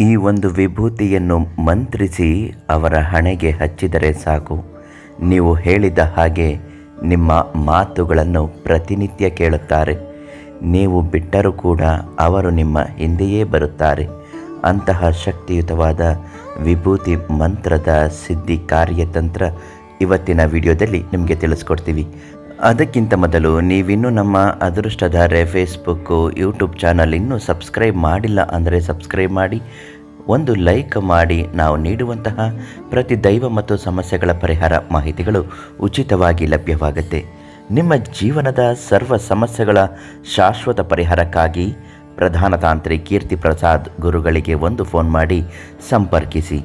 ಈ ಒಂದು ವಿಭೂತಿಯನ್ನು ಮಂತ್ರಿಸಿ ಅವರ ಹಣೆಗೆ ಹಚ್ಚಿದರೆ ಸಾಕು. ನೀವು ಹೇಳಿದ ಹಾಗೆ ನಿಮ್ಮ ಮಾತುಗಳನ್ನು ಪ್ರತಿನಿತ್ಯ ಕೇಳುತ್ತಾರೆ. ನೀವು ಬಿಟ್ಟರೂ ಕೂಡ ಅವರು ನಿಮ್ಮ ಹಿಂದೆಯೇ ಬರುತ್ತಾರೆ. ಅಂತಹ ಶಕ್ತಿಯುತವಾದ ವಿಭೂತಿ ಮಂತ್ರದ ಸಿದ್ಧಿ ಕಾರ್ಯತಂತ್ರ ಇವತ್ತಿನ ವಿಡಿಯೋದಲ್ಲಿ ನಿಮಗೆ ತಿಳಿಸ್ಕೊಡ್ತೀವಿ. ಅದಕ್ಕಿಂತ ಮೊದಲು ನೀವಿನ್ನೂ ನಮ್ಮ ಅದೃಷ್ಟಧಾರೆ ಫೇಸ್ಬುಕ್ಕು ಯೂಟ್ಯೂಬ್ ಚಾನಲ್ ಇನ್ನೂ ಸಬ್ಸ್ಕ್ರೈಬ್ ಮಾಡಿಲ್ಲ ಅಂದರೆ ಸಬ್ಸ್ಕ್ರೈಬ್ ಮಾಡಿ, ಒಂದು ಲೈಕ್ ಮಾಡಿ. ನಾವು ನೀಡುವಂತಹ ಪ್ರತಿ ದೈವ ಮತ್ತು ಸಮಸ್ಯೆಗಳ ಪರಿಹಾರ ಮಾಹಿತಿಗಳು ಉಚಿತವಾಗಿ ಲಭ್ಯವಾಗುತ್ತೆ. ನಿಮ್ಮ ಜೀವನದ ಸರ್ವ ಸಮಸ್ಯೆಗಳ ಶಾಶ್ವತ ಪರಿಹಾರಕ್ಕಾಗಿ ಪ್ರಧಾನ ತಾಂತ್ರಿ ಕೀರ್ತಿ ಪ್ರಸಾದ್ ಗುರುಗಳಿಗೆ ಒಂದು ಫೋನ್ ಮಾಡಿ ಸಂಪರ್ಕಿಸಿ.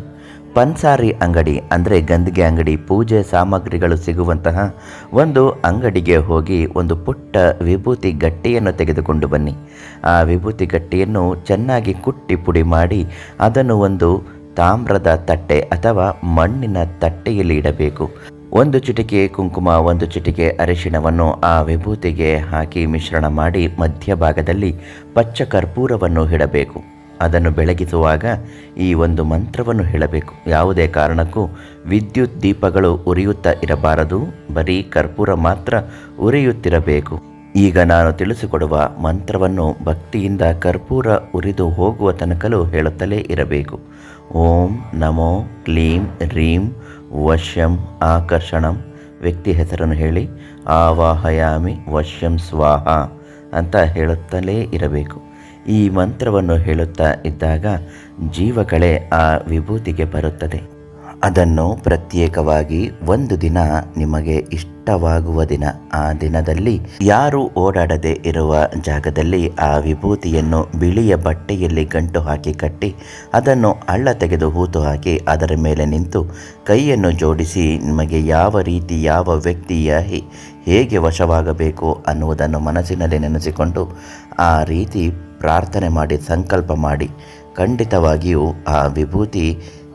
ಪನ್ಸಾರಿ ಅಂಗಡಿ ಅಂದರೆ ಗಂದಿಗೆ ಅಂಗಡಿ, ಪೂಜೆ ಸಾಮಗ್ರಿಗಳು ಸಿಗುವಂತಹ ಒಂದು ಅಂಗಡಿಗೆ ಹೋಗಿ ಒಂದು ಪುಟ್ಟ ವಿಭೂತಿ ಗಟ್ಟಿಯನ್ನು ತೆಗೆದುಕೊಂಡು ಬನ್ನಿ. ಆ ವಿಭೂತಿ ಗಟ್ಟಿಯನ್ನು ಚೆನ್ನಾಗಿ ಕುಟ್ಟಿ ಪುಡಿ ಮಾಡಿ ಅದನ್ನು ಒಂದು ತಾಮ್ರದ ತಟ್ಟೆ ಅಥವಾ ಮಣ್ಣಿನ ತಟ್ಟೆಯಲ್ಲಿ ಇಡಬೇಕು. ಒಂದು ಚಿಟಿಕೆ ಕುಂಕುಮ, ಒಂದು ಚಿಟಿಕೆ ಅರಿಶಿಣವನ್ನು ಆ ವಿಭೂತಿಗೆ ಹಾಕಿ ಮಿಶ್ರಣ ಮಾಡಿ ಮಧ್ಯಭಾಗದಲ್ಲಿ ಪಚ್ಚ ಕರ್ಪೂರವನ್ನು ಇಡಬೇಕು. ಅದನ್ನು ಬೆಳಗಿಸುವಾಗ ಈ ಒಂದು ಮಂತ್ರವನ್ನು ಹೇಳಬೇಕು. ಯಾವುದೇ ಕಾರಣಕ್ಕೂ ವಿದ್ಯುತ್ ದೀಪಗಳು ಉರಿಯುತ್ತಾ ಇರಬಾರದು. ಬರೀ ಕರ್ಪೂರ ಮಾತ್ರ ಉರಿಯುತ್ತಿರಬೇಕು. ಈಗ ನಾನು ತಿಳಿಸಿಕೊಡುವ ಮಂತ್ರವನ್ನು ಭಕ್ತಿಯಿಂದ ಕರ್ಪೂರ ಉರಿದು ಹೋಗುವ ತನಕಲೂ ಹೇಳುತ್ತಲೇ ಇರಬೇಕು. ಓಂ ನಮೋ ಕ್ಲೀಂ ರೀಂ ವಶ್ಯಂ ಆಕರ್ಷಣಂ. ವ್ಯಕ್ತಿ ಹೆಸರನ್ನು ಹೇಳಿ, ಆವಾಹಯಾಮಿ ವಶ್ಯಂ ಸ್ವಾಹ ಅಂತ ಹೇಳುತ್ತಲೇ ಇರಬೇಕು. ಈ ಮಂತ್ರವನ್ನು ಹೇಳುತ್ತಾ ಇದ್ದಾಗ ಜೀವಕಳೆ ಆ ವಿಭೂತಿಗೆ ಬರುತ್ತದೆ. ಅದನ್ನು ಪ್ರತ್ಯೇಕವಾಗಿ ಒಂದು ದಿನ ನಿಮಗೆ ಇಷ್ಟವಾಗುವ ದಿನ. ಆ ದಿನದಲ್ಲಿ ಯಾರು ಓಡಾಡದೆ ಇರುವ ಜಾಗದಲ್ಲಿ ಆ ವಿಭೂತಿಯನ್ನು ಬಿಳಿಯ ಬಟ್ಟೆಯಲ್ಲಿ ಗಂಟು ಹಾಕಿ ಕಟ್ಟಿ, ಅದನ್ನು ಅಳ್ಳ ತೆಗೆದು ಹೂತು ಹಾಕಿ ಅದರ ಮೇಲೆ ನಿಂತು ಕೈಯನ್ನು ಜೋಡಿಸಿ, ನಿಮಗೆ ಯಾವ ರೀತಿ ಯಾವ ವ್ಯಕ್ತಿಯ ಹೇಗೆ ವಶವಾಗಬೇಕು ಅನ್ನುವುದನ್ನು ಮನಸ್ಸಿನಲ್ಲಿ ನೆನೆಸಿಕೊಂಡು ಆ ರೀತಿ ಪ್ರಾರ್ಥನೆ ಮಾಡಿ, ಸಂಕಲ್ಪ ಮಾಡಿ ಖಂಡಿತವಾಗಿಯೂ ಆ ವಿಭೂತಿ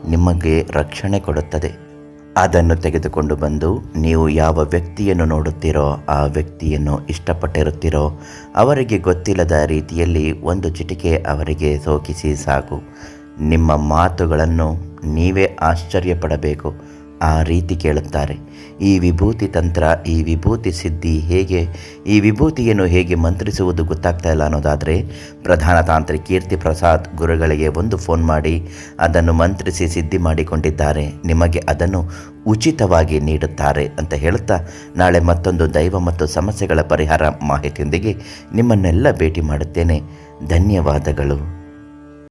ನಿಮಗೆ ರಕ್ಷಣೆ ಕೊಡುತ್ತದೆ. ಅದನ್ನು ತೆಗೆದುಕೊಂಡು ಬಂದು ನೀವು ಯಾವ ವ್ಯಕ್ತಿಯನ್ನು ನೋಡುತ್ತೀರೋ, ಆ ವ್ಯಕ್ತಿಯನ್ನು ಇಷ್ಟಪಟ್ಟಿರುತ್ತೀರೋ, ಅವರಿಗೆ ಗೊತ್ತಿಲ್ಲದ ರೀತಿಯಲ್ಲಿ ಒಂದು ಚಿಟಿಕೆ ಅವರಿಗೆ ಸೋಕಿಸಿ ಸಾಕು. ನಿಮ್ಮ ಮಾತುಗಳನ್ನು ನೀವೇ ಆಶ್ಚರ್ಯಪಡಬೇಕು. ಆ ರೀತಿ ಕೇಳುತ್ತಾರೆ. ಈ ವಿಭೂತಿ ತಂತ್ರ, ಈ ವಿಭೂತಿ ಸಿದ್ಧಿ ಹೇಗೆ, ಈ ವಿಭೂತಿಯನ್ನು ಹೇಗೆ ಮಂತ್ರಿಸುವುದು ಗೊತ್ತಾಗ್ತಾ ಇಲ್ಲ ಅನ್ನೋದಾದರೆ, ಪ್ರಧಾನ ತಾಂತ್ರಿ ಕೀರ್ತಿ ಪ್ರಸಾದ್ ಗುರುಗಳಿಗೆ ಒಂದು ಫೋನ್ ಮಾಡಿ ಅದನ್ನು ಮಂತ್ರಿಸಿ ಸಿದ್ಧಿ ಮಾಡಿಕೊಂಡಿದ್ದಾರೆ. ನಿಮಗೆ ಅದನ್ನು ಉಚಿತವಾಗಿ ನೀಡುತ್ತಾರೆ ಅಂತ ಹೇಳುತ್ತಾ, ನಾಳೆ ಮತ್ತೊಂದು ದೈವ ಮತ್ತು ಸಮಸ್ಯೆಗಳ ಪರಿಹಾರ ಮಾಹಿತಿಯೊಂದಿಗೆ ನಿಮ್ಮನ್ನೆಲ್ಲ ಭೇಟಿ ಮಾಡುತ್ತೇನೆ. ಧನ್ಯವಾದಗಳು.